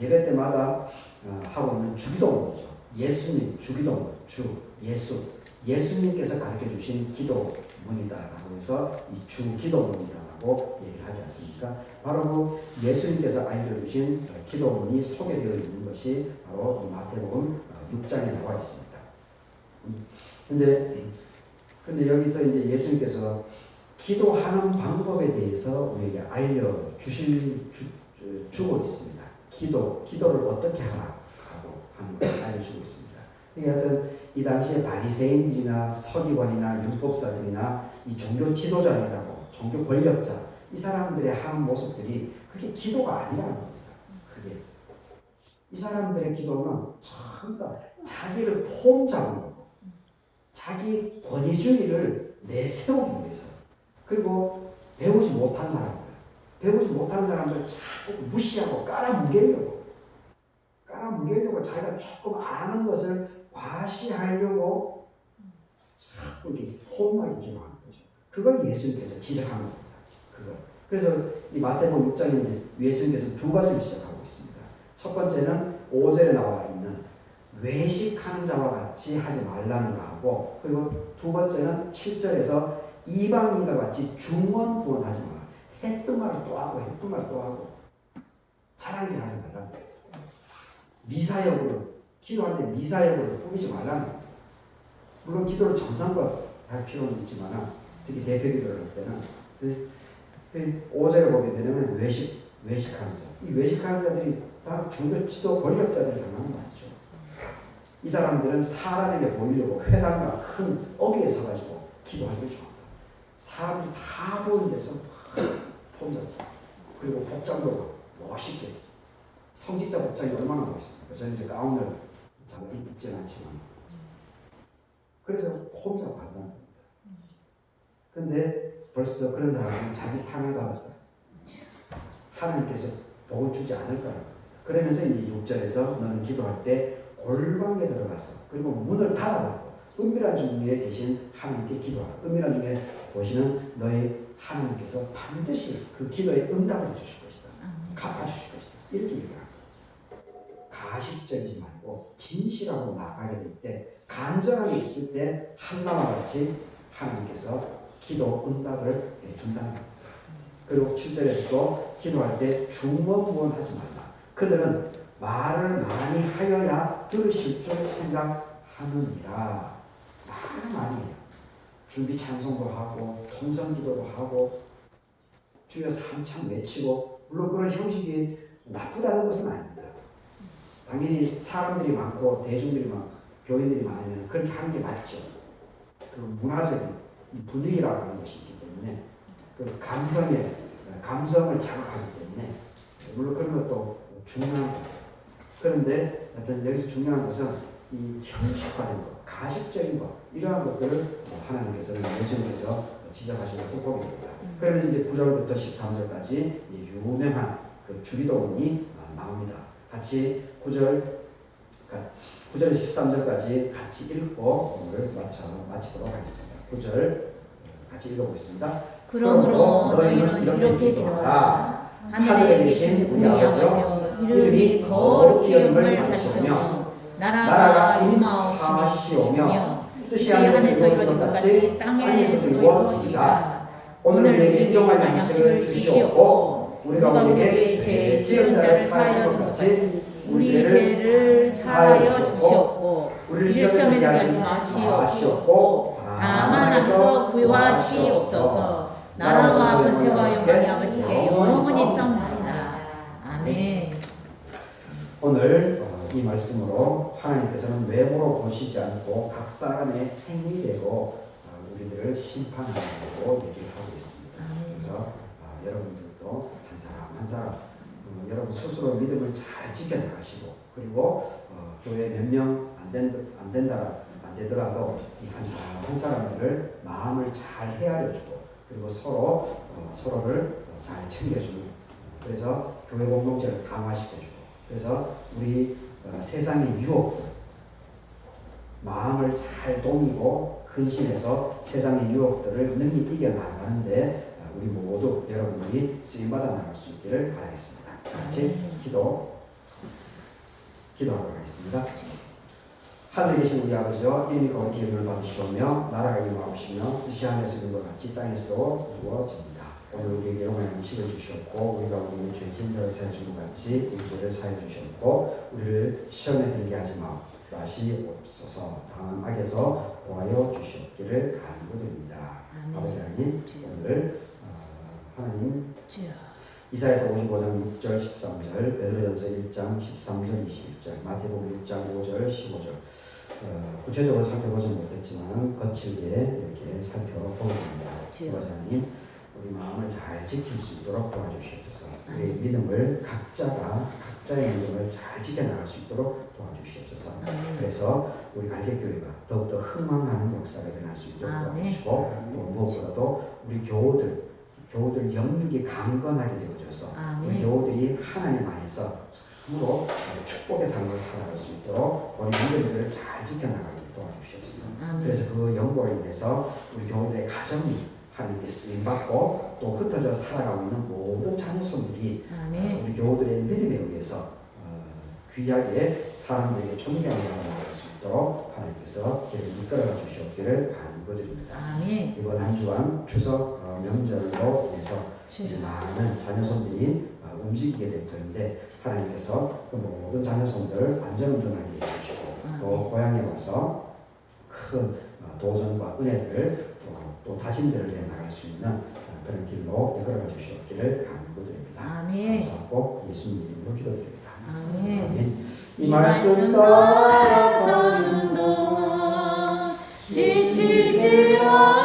예배 때마다 어, 하고 있는 주기도문이죠. 예수님 주기도문, 주 예수 예수님께서 가르쳐 주신 기도문이다라고 해서 이 주기도문이다라고 얘기를 하지 않습니까? 바로 그 예수님께서 알려주신 어, 기도문이 소개되어 있는 것이 바로 이 마태복음 6장에 나와 있습니다. 음, 근데 근데 여기서 이제 예수님께서 기도하는 방법에 대해서 우리에게 알려 주실 주, 주고 있습니다. 기도 기도를 어떻게 하라고 하는 걸 알려주고 있습니다. 어떤 이 당시에 바리새인들이나 서기관이나 율법사들이나 이 종교 지도자들이라고 종교 권력자 이 사람들의 한 모습들이 그게 기도가 아니라는 겁니다. 그게 이 사람들의 기도는 전부 다 자기를 폼 잡은 거고 자기 권위주의를 내세우기 위해서 그리고 배우지 못한 사람들 배우지 못한 사람들 자꾸 무시하고 깔아뭉개려고 깔아뭉개려고 자기가 조금 아는 것을 과시하려고 자꾸 이렇게 폼나게 기도하는 거죠. 그걸 예수님께서 지적하는 겁니다. 그걸. 그래서 이 마태복음 6장에 예수님께서 두 가지를 시작하고 있습니다. 첫 번째는 5절에 나와 있는 외식하는 자와 같이 하지 말라는 거 하고 그리고 두 번째는 7절에서 이방인과 같이 중언부언하지 마라. 했던 말을 또 하고 했던 말을 또 하고 자랑질 하지 말라는 거예요. 미사역으로 기도할 때 미사역으로 꾸미지 말라는 겁니다. 물론 기도를 정성껏 할 필요는 있지만 특히 대표 기도를 할 때는 그, 그 5절에 보게 되면 외식, 외식하는 자. 이 외식하는 자들이 다 종교 지도 권력자들을 장난하는 말이죠. 이 사람들은 사람에게 보이려고 회당과 큰 어귀에 서가지고 기도하기를 좋아한다. 사람들이 다 보이는 데서 혼자 그리고 복장도 멋있게 성직자 복장이 얼마나 멋있습니까? 저는 이제 가운을 잘 입지는 않지만 그래서 혼자 받는 겁니다. 근데 벌써 그런 사람은 자기 상을 받았다. 하나님께서 복을 주지 않을 거라는 겁니다. 그러면서 이제 6절에서 너는 기도할 때 골방에 들어가서 그리고 문을 닫아버리고 은밀한 중에 계신 하나님께 기도하라. 은밀한 중에 보시는 너의 하나님께서 반드시 그 기도에 응답을 주실 것이다. 갚아주실 것이다. 이렇게 얘기합니다. 가식적이지 말고 진실하고 나가게 될 때 간절함이 있을 때 한나와 같이 하나님께서 기도 응답을 준다는 겁니다. 그리고 7절에서도 기도할 때 중언부언하지 말라. 그들은 말을 많이 하여야 들으실 줄 생각하느니라. 많이 해요. 준비 찬송도 하고 통성 기도도 하고 주여 삼창 외치고 물론 그런 형식이 나쁘다는 것은 아닙니다. 당연히 사람들이 많고 대중들이 많고 교인들이 많으면 그렇게 하는 게 맞죠. 그 문화적인 분위기라고 하는 것이 있기 때문에 그 감성의 감성을 자극하기 때문에 물론 그런 것도 중요한 거예요. 그런데 어떤 여기서 중요한 것은 이 형식화된 것, 가식적인 것 이러한 것들을 하나님께서는 예수님께서 것을 보게 됩니다. 그러면서 이제 9절부터 13절까지 유명한 그 주기도문이 나옵니다. 같이 9절 9절 13절까지 같이 읽고 오늘 마쳐 마치도록 하겠습니다. 9절 같이 읽어보겠습니다. 그러므로 너희는 이렇게 기도하라. 하늘에 계신 우리 아버지여 이름이 거룩히 여김을 받으시오며 나라가 임하옵시며 뜻이 하늘에서 이루어진 것 같이 땅에서도 이루어지리라. 오늘 우리에게 일용할 양식을 주시옵고 우리가 우리에게 죄 지은 자를 사하여 것 같이 우리 죄를 사하여 주시옵고 우리를 시험에 시험에 들게 들게 하지 하지 마시옵고 다만 하서 구하시옵소서. 나라와 권세와 영광이 아버지께 영원히 있사옵나이다. 아멘. 오늘 어, 이 말씀으로 하나님께서는 외모로 보시지 않고 각 사람의 행위대로 어, 우리들을 심판하라고 얘기를 하고 있습니다. 그래서 어, 여러분들도 한 사람 한 사람 어, 여러분 스스로 믿음을 잘 지켜나가시고 그리고 어, 교회 몇명안안 된다 안 되더라도 이한 사람 한 사람들을 마음을 잘 헤아려주고 그리고 서로 어, 서로를 잘 챙겨주는 그래서 교회 공동체를 강화시켜주고 그래서 우리 어, 세상의 유혹 마음을 잘 동이고 근신해서 세상의 유혹들을 능히 이겨나가는데 어, 우리 모두 여러분들이 쓰임받아 나갈 수 있기를 바라겠습니다. 같이 기도 기도하도록 하겠습니다. 하늘에 계신 우리 아버지여 이름이 거룩히 이름을 받으시오며 나라가 임하옵시며 뜻이 하늘에서 이룬 것 같이 땅에서도 이루어집니다. 오늘 우리에게 영원한 음식을 주시옵고 우리가 우리에게 죄 진들을 사해 준 것 같이 우리 죄를 사해 주시옵고 우리를 시험에 들게 하지 마시옵소서 다만 악에서 구하여 주시옵기를 간구드립니다. 아멘. 아버지 하나님. 오늘 어, 하나님 주여. 이사에서 55장 6절 13절 베드로전서 1장 13절 21절 마태복음 6장 5절 15절 어, 구체적으로 살펴보지 못했지만 거칠게 이렇게. 주여. 아버지 하나님 우리 마음을 잘 지킬 수 있도록 도와주시옵소서 우리의 믿음을 각자가 각자의 믿음을 잘 지켜나갈 수 있도록 도와주시옵소서. 그래서 우리 갈대교회가 더욱더 흥망하는 역사가 일어날 수 있도록. 도와주시고 또 무엇보다도 우리 교우들 교우들 영육이 강건하게 되어져서 우리. 교우들이 하나님 안에서 참으로 축복의 삶을 살아갈 수 있도록 우리 믿음들을 잘 지켜나가게 도와주시옵소서. 그래서 그 연고로 인해서 우리 교우들의 가정이 하나님께 쓰임 받고 또 흩어져 살아가고 있는 모든 자녀손들이 아멘. 우리 교우들의 믿음에 의해서 어, 귀하게 사람들에게 존경을 받아나갈 수 있도록 하나님께서 길을 이끌어 주시옵기를 간구드립니다. 아멘. 이번 한 주간 추석 어, 명절로 인해서. 많은 자녀손들이 어, 움직이게 될 터인데 하나님께서 그 모든 자녀손들을 안전운전하게 해주시고 또 고향에 와서 큰 어, 도전과 은혜들을 또, 또 다짐들을 해 나갈 수 있는 어, 그런 길로 이끌어 주시옵기를 간구드립니다. 아멘. 감사하고 예수님 이름으로 기도드립니다. 아멘. 아멘. 이 말씀 따라 서는 동안 지치지 않